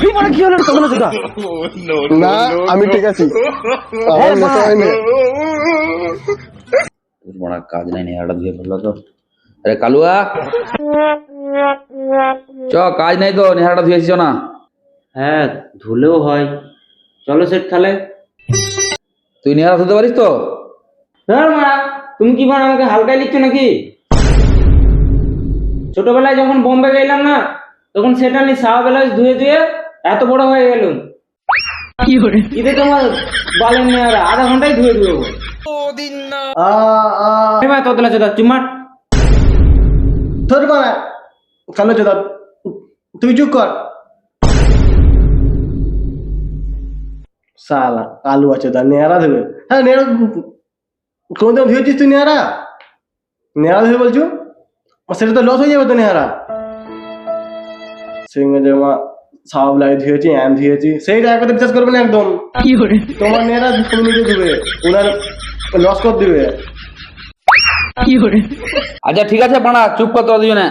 কি মানে কি হলো রে তদলা না আমি ঠিক আছি। আমার নেশা হয়নি। বড় কাজ নাই নেহাটা ধুয়ে ফেলল তো। আরে কালুয়া। চ কাজ নাই তো নেহাটা ধুয়ে এসেছ না? হ্যাঁ ধুলেও হয়। চলো সেট তাহলে। তুই নেহারা ধুতে পারিস তো? ধর তুমি কি মানে আমাকে হালকায় লিখছো নাকি? ছোটবেলায় যখন বোম্বে গেলাম না, তখন সেটা নিয়ে সাহা বেলায় ধুয়ে ধুয়ে এত বড় হয়ে গেলুম। ঈদে তোমার বালের নেওয়ারা আধা ঘন্টায় ধুয়ে ধুয়ে এবার তোতলা চোদা চুমাট ধর বাড়া কালো চোদা, তুই চুপ কর। সালা কালু আছে দা নেয়ারা দেবে হ্যাঁ নেয়ারা, কোনদিন ধুয়েছিস তুই নেয়ারা? নেয়ারা ধুয়ে বলছো? সেটা তো লস হয়ে যাবে তো নেহারা সিংহে জামা সাব লাই ধুয়েছি অ্যান ধুয়েছি সেইটা একবার বিশ্বাস করবে না একদম তোমার নেহারা তুমি নিজে ধুবে ওনার লস করে দিবে আচ্ছা ঠিক আছে বাড়া চুপ কর তোরা দুজনে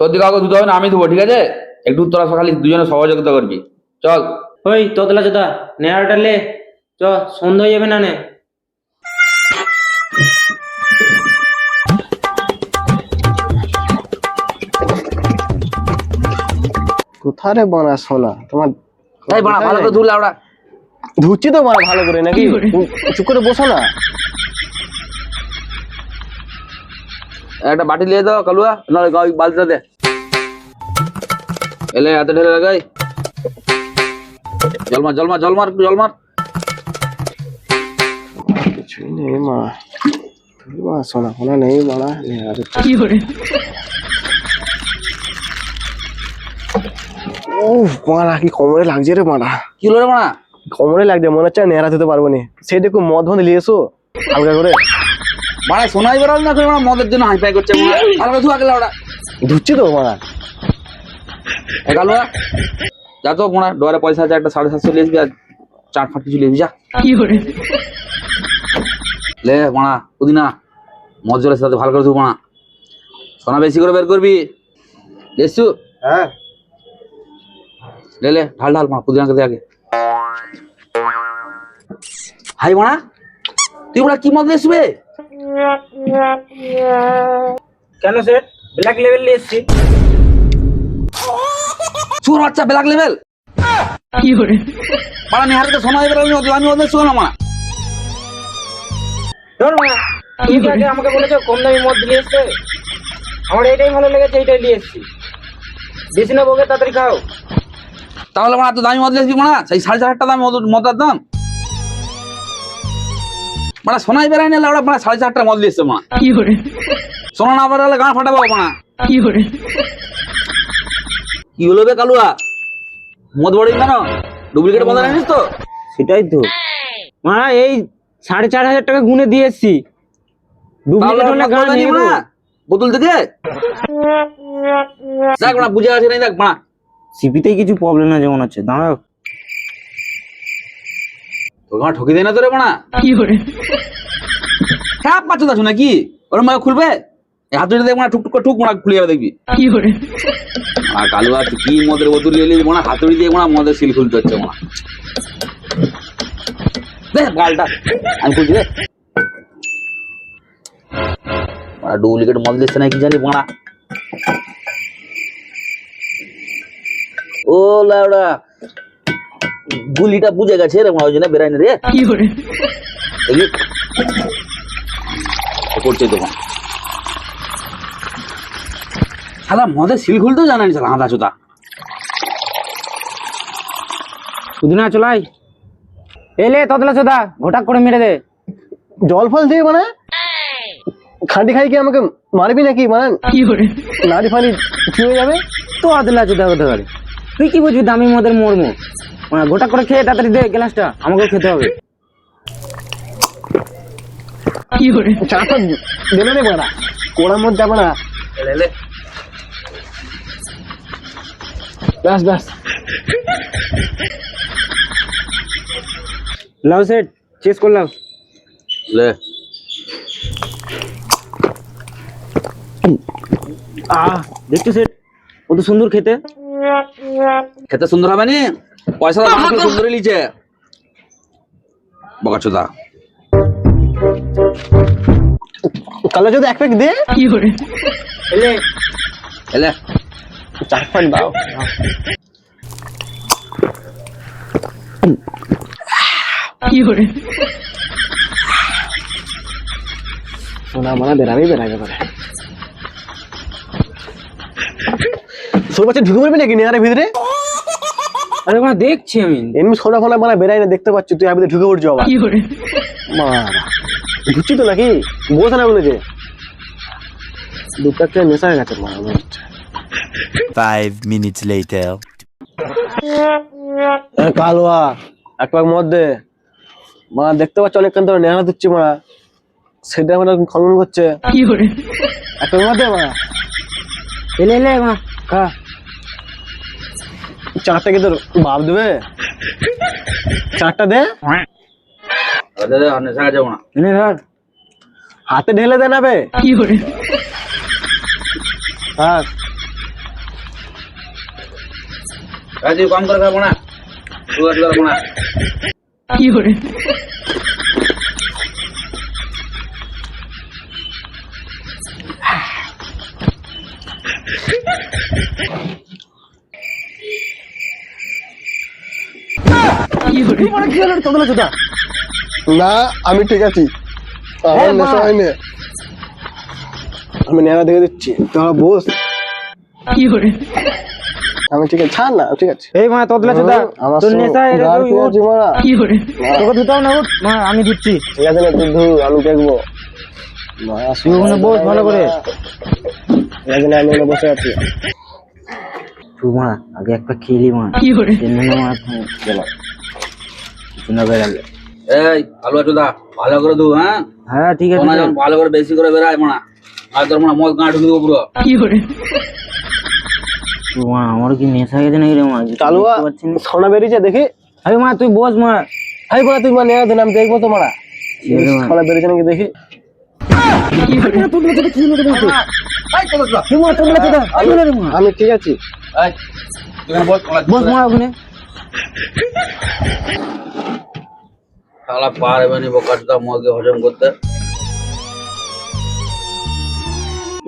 তোর দিকে কাউকে ধুতে হবে না আমি ধুবো ঠিক আছে একটু তোরা খালি দুজনে সহযোগিতা করবি চল ওই তোতলা চোদা নেওয়াটা লে চ সন্ধ্যা হয়ে যাবে না নে কোথায় রে বানা সোনা? তোমার এই বাড়া ভালো করে ধুলে ওরা। ধুচ্ছি তো বানা ভালো করে নাকি? চুপ করে বসো না। একটা বাটি নিয়ে দাও কালুয়া নাহলে ওই বালতিটা দে। এলে হাতে ঢেলে লাগাই। জলমার জলমার জলমার একটু জলমার। কিছুই নেই মা। মা সোনা ফোনা নেই বানা। আরে উফ কি কোমরে লাগছে রে বানা কি হলো রে বাড়া কোমরে লাগছে মনে হচ্ছে নেড়া দিতে পারব না। সেই দেখো মদ মদ নিয়ে এসো হালকা করে। বাড়া শোনাই বেরোল না করে মদের জন্য হাই ফাই করছে করে ধুয়া গেলে ওরা ধুচ্ছি তো বানা এ যা তো বাড়া ডোয়ারে পয়সা আছে একটা সাড়ে সাতশো নিয়ে আসবি আর চাট ফাট কিছু নিয়ে আসবি যা লে বাড়া পুদিনা মদ জলের সাথে ভালো করে ধু বাড়া সোনা বেশি করে বের করবি। এসছু হ্যাঁ। ले ले ढाल ढाल मार पुदीना के दे आगे हाय माना তুই বড়া কি মদ এসবে কেন সেট ব্ল্যাক লেভেল নিয়ে এসছি চোর বাচ্চা ব্ল্যাক লেভেল মারা নিহারে তো সোনা এবার আমি আমি ওদের শোনা মা ধর মা তুমি কি আগে আমাকে বলেছো কম দামি মদ নিয়ে এসছে আমার এইটাই ভালো লেগেছে এইটাই নিয়ে এসছি বেশি না বকে তাড়াতাড়ি খাও তাহলে মারা তো দামি মদ লেসবি মারা সেই সাড়ে চার হাজার টাকা দাম মদ- মদের দাম? মানে সোনাই বেড়াই না ওরা মারা সাড়ে চার টাকা মদ লিয়েছে মা সোনা না বেড়ালে গাঁ ফাটাবো মা কি হলো বে কালুয়া? মদ বড়ি কেন? ডুপ্লিকেট মদ আনিস তো? সেটাই তো। মা এই সাড়ে চার হাজার টাকা গুনে দিয়ে এসছি। তাহলে ডুপ্লিকেট হলে গান কথা বোতল থেকে? দেখ না বুঝে আছে নাই দেখ মা। সিপিতেই কিছু প্রবলেম আছে মনে হচ্ছে দাঁড়াও। তোর মা ঠকি দেয় না তোরে মানা খারাপ পাচ্ছ দাছো নাকি? ওর মা খুলবে? এই হাতুড়ি দেখ টুক টুক করে ঠুক মারা খুলে যাবে দেখবি। আর কালু আর কি মদের বোতল এলি? মানা হাতুড়ি দিয়ে মানা মদের সিল খুলতে হচ্ছে মানা দে গালটা। আমি খুলছি রে ডুপ্লিকেট মদ দিচ্ছে না কি জানি মানা ও লাউডা গুলিটা বুঝে গেছে রে মা ওই জন্য বেরাই না রে। দেখি। ও করছে তোমার শালা মদে সিল খুলতেও জানানি শালা আদা চোদা। পুদিনা চলাই এলে ততলা চোদা ঘটাক করে মেরে দে। জল ফল দিয়ে মানে? খাঁটি খাই কি আমাকে মারবি নাকি? মানে নাড়ি ফাড়ি কি হয়ে যাবে? তো আদলা চোদা হতে পারে। তুই কি বুঝবি দামি মদের মর্ম? মানে গোটা করে খেয়ে তাড়াতাড়ি দে গ্লাসটা। আমাকেও খেতে হবে। চাটা দেবে রে বাড়া। কোড়ার মধ্যে যাবে না? লে, লে। ব্যাস ব্যাস। লাও সেট চেস করলাম লে। আহ দেখছ সেট? ও তো সুন্দর খেতে। খেতে সুন্দর হবে নি? পয়সা সুন্দরই লিছে বকাচোদা। কালো যদি এক প্যাক দে। এলে। এলে। চার দাও। সোনা মানা বেড়াবি বেড়াবে করে। বাচ্চা ঢুকে পড়বি নাকি নেয়ারের ভিতরে? আরে মা দেখছি আমি। এমনি সোনা ফোনা মানা বেড়াই না দেখতে পাচ্ছি তুই আমি ঢুকে পড়ছো আবার। ঢুকছি তো নাকি? বোঝা না বলেছে। নেশা হয়ে গেছে মা আমার later. এ কালুয়া এক প্যাক মদ দে। মা দেখতে পাচ্ছ অনেকক্ষণ ধরে নেহারা দিচ্ছি মা। সেটা মানে খনন করছে। এক দে মা। এলে এলে মা খা। চারটা কি তোর বাপ দেবে? চারটা দে। হাতে ঢেলে দে না বে। তুই কম করে খাব না। না না আমি ঠিক আছি। আমার নেশা হয়নি। আমি নেওয়া দেখে দিচ্ছি তোরা বস। আমি ঠিক আছে। ছাড় না ঠিক আছে। এই মা তদলা চোদা তোর নেশা এটা তুই কি উঠ। আছে মারা। তোকে ধুতাও না উঠ মা আমি ঠিক আছে না তুই ধু আমি দেখব তুই ওখানে বস ভালো করে। ঠিক আছে না আমি ওখানে বসে আছি। তুই মা আগে একটা খেলি মা। মা না বেরালে এই আলু চোদা ভালো করে দু হ্যাঁ? হ্যাঁ ঠিক আছে ভালো করে বেশি করে বেড়ায় মানা আর তোর মানে মদ গাঁ ঢুকে দেবো পুরো। তুই মা আমার কি নেশা গেছে নাকি রে মা? না। সোনা বেরিয়েছে দেখি। আরে মা তুই বস মা। হাই বলা তুই মা নেওয়া দেন আমি দেখব তো মারা। সোনা বেরিয়েছে নাকি দেখি। আমি ঠিক আছি। বস মা ওখানে। শালা পারবে নি বোকাচোদা মদকে হজম করতে।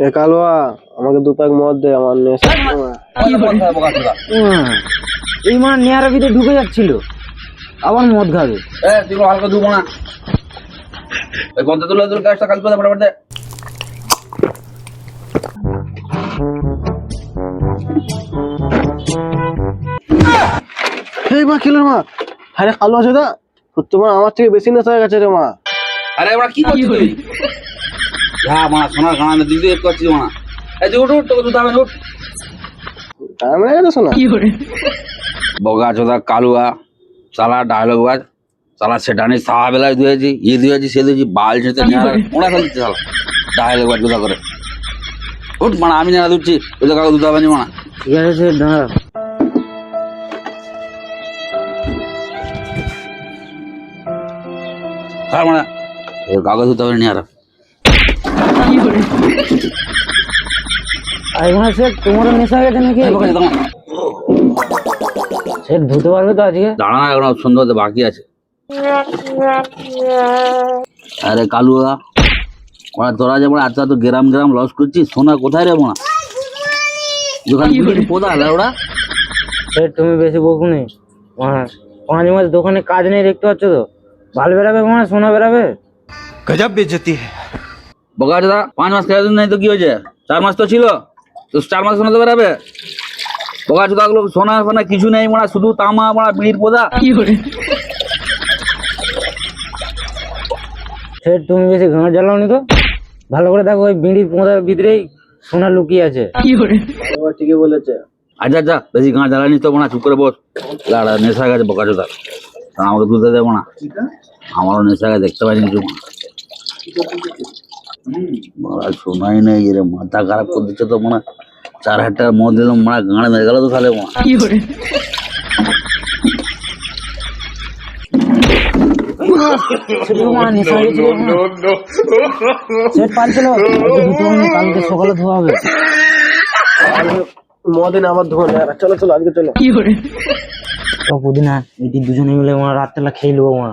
এ কালোয়া আমাকে দু প্যাক মদ দে আমার মা, এই মা নেয়ারা ভিতরে ঢুকে যাচ্ছিল। আবার মদ খাবে। এ তুই হালকা দুবো না। ওই পদ্মা তুলে তুলে গাছটা কাজ করে ফটাফট দে। এই মা খেলো মা? আরে কালো আছে দা তোমার আমার থেকে বেশি নেশা হয়ে গেছে রে মা। আরে ওরা কি করছিস তুই? যা মা সোনার গানা দিদি এক করছিস মা। এই তুই উঠ উঠ তোকে না, উঠ হয়ে গেছে শোনা বগা চোদা কালুয়া সালা ডায়লগ বাজ। সালা সেটানি সাহা বেলায় ধুয়েছি ই ধুয়েছি সে ধুয়েছি বাল যেতে ওরা ফেলছে সালা ডায়লগ বাজ কোথা করে। উঠ মানে আমি না দুচ্ছি ওই তো কাউকে দুধ হবে না মানা ঠিক আছে দাঁড়া। হ্যাঁ মানে কাগজ দুধ হবে না আর মা সে তোমারও নেশা গেছে নাকি? সে ধুতে পারবে তো আজকে? দাঁড়া এখন সুন্দর হতে বাকি আছে। আরে কালুয়া ওরা তোরা যেমন আজকে তো গ্রাম গ্রাম লস করছিস সোনা কোথায় রে মোনা দোকান কোথা হলো ওরা? সে তুমি বেশি বকু নেই মা পাঁচ মাস দোকানে কাজ নেই দেখতে পাচ্ছ তো? বাল বেরাবে মানে সোনা বেরাবে গজব বেজতি বগা দাদা পাঁচ মাস খেলা নাই তো কি হয়েছে চার মাস তো ছিল তো চার মাস সোনা তো বেরাবে বগা চোদাগুলো সোনা ফোনা কিছু নেই মোড়া শুধু তামা মোড়া বিড়ির পোদা সে তুমি বেশি ঘর জ্বালাওনি তো ভালো করে দেখো ওই বিড়ির পোদার ভিতরেই সোনা লুকিয়ে আছে ঠিকই বলেছে আচ্ছা আচ্ছা বেশি গাঁ জ্বালানি তো মনে চুপ করে বস নেশা গেছে বকাচোদা তা আমাকে তুলতে দেবো না। আমারও নেশাকে দেখতে পাইনি কিছু। মারা শোনাই নেই রে মাথা খারাপ করে দিচ্ছে তো মনে হয়। চার হাজার টাকার মদ দিলাম মারা গাঁড়ে মেরে গেল তো তাহলে কালকে সকালে ধোয়া হবে মদিন আবার ধোন চলো চলো আজকে চলো। পুদিনা এটি দুজনে মিলে আমার রাত্রেলা খেয়ে নেব মা